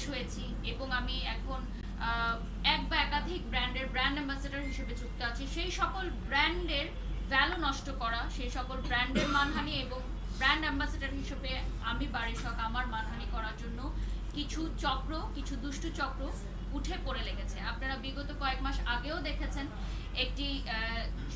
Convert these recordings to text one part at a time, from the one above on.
Establish হয়েছি এবং আমি এখন এক বা একাধিক ব্র্যান্ডের ব্র্যান্ড অ্যাম্বাসেডার হিসেবে যুক্ত আছি। সেই সকল ব্র্যান্ডের ভ্যালু নষ্ট করা, সেই সকল ব্র্যান্ডের মানহানি এবং ব্র্যান্ড অ্যাম্বাসেডার হিসেবে আমি বাড়ির শখ, আমার মানহানি করার জন্য কিছু চক্র, কিছু দুষ্ট চক্র উঠে পড়ে লেগেছে। আপনারা বিগত কয়েক মাস আগেও দেখেছেন একটি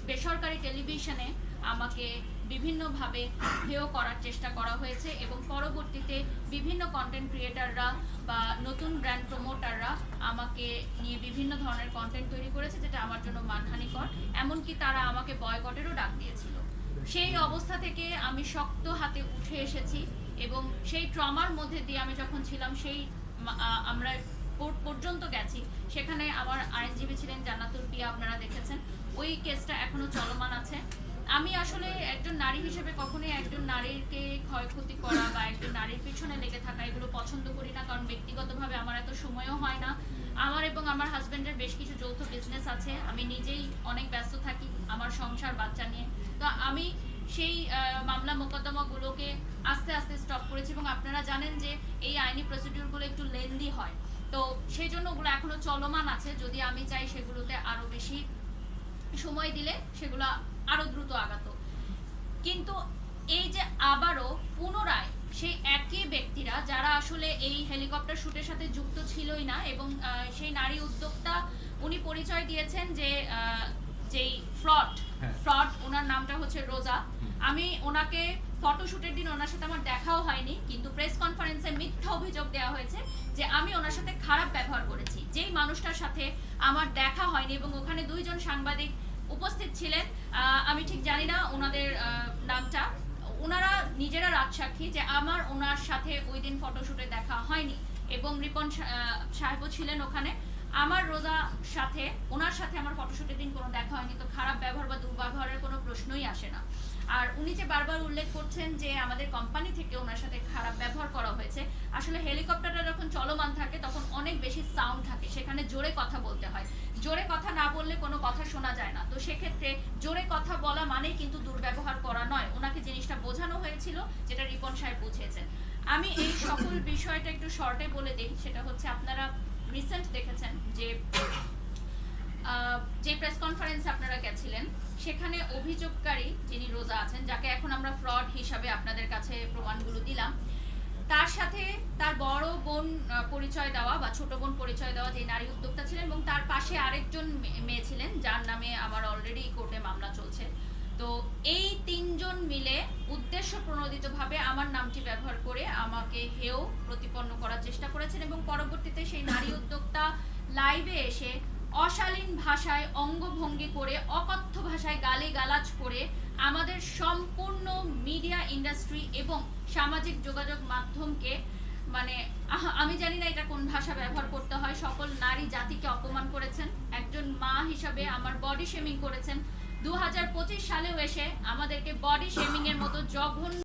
বেসরকারি টেলিভিশনে আমাকে বিভিন্নভাবে হেয় করার চেষ্টা করা হয়েছে এবং পরবর্তীতে বিভিন্ন কন্টেন্ট ক্রিয়েটাররা বা নতুন ব্র্যান্ড প্রমোটাররা আমাকে নিয়ে বিভিন্ন ধরনের কন্টেন্ট তৈরি করেছে যেটা আমার জন্য মানহানিকর। এমনকি তারা আমাকে বয়কটেরও ডাক দিয়েছিল। সেই অবস্থা থেকে আমি শক্ত হাতে উঠে এসেছি এবং সেই ট্রমার মধ্যে দিয়ে আমি যখন ছিলাম, সেই আমরা কোর্ট পর্যন্ত গেছি। সেখানে আমার আইনজীবী ছিলেন জান্নাতুল পিয়া, আপনারা দেখেছেন। ওই কেসটা এখনও চলমান আছে। আমি আসলে একজন নারী হিসেবে কখনোই একজন নারীকে ক্ষয়ক্ষতি করা বা একজন নারীর পিছনে লেগে থাকা এগুলো পছন্দ করি না, কারণ ব্যক্তিগতভাবে আমার এত সময়ও হয় না। আমার এবং আমার হাজবেন্ডের বেশ কিছু যৌথ বিজনেস আছে। আমি নিজেই অনেক ব্যস্ত থাকি আমার সংসার, বাচ্চা নিয়ে। তো আমি সেই মামলা মোকদ্দমাগুলোকে আস্তে আস্তে স্টপ করেছি এবং আপনারা জানেন যে এই আইনি প্রসিডিউরগুলো একটু লেন্দি হয়। তো সেই জন্য ওগুলো এখনও চলমান আছে। যদি আমি চাই সেগুলোতে আরও বেশি সময় দিলে সেগুলো আরও দ্রুত আগাতো। কিন্তু এই যে আবারও পুনরায় সেই একই ব্যক্তিরা যারা আসলে এই হেলিকপ্টার শুটের সাথে যুক্ত ছিলই না এবং সেই নারী উদ্যোক্তা উনি পরিচয় দিয়েছেন যে আহ, যেই ফ্রড হ্যাঁ। ফ্রড ওনার নামটা হচ্ছে রোজা। আমি ওনাকে ফটোশুটের দিন ওনার সাথে আমার দেখাও হয়নি কিন্তু প্রেস কনফারেন্সে মিথ্যা অভিযোগ দেওয়া হয়েছে যে আমি ওনার সাথে খারাপ ব্যবহার করেছি। যেই মানুষটার সাথে আমার দেখা হয়নি এবং ওখানে দুইজন সাংবাদিক উপস্থিত ছিলেন আমি ঠিক জানি না ওনাদের নামটা। ওনারা নিজেরা রাজসাক্ষী যে আমার ওনার সাথে ওই দিন ফটোশুটে দেখা হয়নি এবং রিপন সাহেবও ছিলেন ওখানে। আমার রোজা সাথে, ওনার সাথে আমার ফটোশুটের দিন কোনো দেখা হয়নি, তো খারাপ ব্যবহার বা দুর্ব্যবহারের কোনো প্রশ্নই আসে না। আর উনি যে বারবার উল্লেখ করছেন যে আমাদের কোম্পানি থেকে ওনার সাথে খারাপ ব্যবহার করা হয়েছে, আসলে হেলিকপ্টারটা যখন চলমান থাকে, তখন অনেক বেশি সাউন্ড থাকে, সেখানে জোরে কথা বলতে হয়। জোরে কথা না বললে কোনো কথা শোনা যায় না। তো সেক্ষেত্রে জোরে কথা বলা মানেই কিন্তু দুর্ব্যবহার করা নয়। ওনাকে জিনিসটা বোঝানো হয়েছিল, যেটা রিপন সাহেব বুঝিয়েছেন। আমি এই সকল বিষয়টা একটু শর্টে বলে দিই, সেটা হচ্ছে আপনারা রিসেন্ট দেখেছেন যে যে প্রেস কনফারেন্সে আপনারা গেছিলেন, সেখানে অভিযোগকারী যিনি রোজা আছেন, যাকে এখন আমরা ফ্রড হিসাবে আপনাদের কাছে প্রমাণগুলো দিলাম, তার সাথে তার বড় বোন পরিচয় দেওয়া বা ছোট বোন পরিচয় দেওয়া যে নারী উদ্যোক্তা ছিলেন এবং তার পাশে আরেকজন মেয়ে ছিলেন, যার নামে আমার অলরেডি কোর্টে মামলা চলছে। তো এই তিনজন মিলে উদ্দেশ্য প্রণোদিতভাবে আমার নামটি ব্যবহার করে আমাকে হেও প্রতিপন্ন করার চেষ্টা করেছেন এবং পরবর্তীতে সেই নারী উদ্যোক্তা লাইভে এসে অশালীন ভাষায় অঙ্গভঙ্গি করে, অকথ্য ভাষায় গালি গালাজ করে আমাদের সম্পূর্ণ মিডিয়া ইন্ডাস্ট্রি এবং সামাজিক যোগাযোগ মাধ্যমকে মানে আমি জানি না এটা কোন ভাষা ব্যবহার করতে হয়। সকল নারী জাতিকে অপমান করেছেন। একজন মা হিসাবে আমার বডি শেমিং করেছেন। দু হাজার পঁচিশ সালেও এসে আমাদেরকে বডি শেমিং এর মতো জঘন্য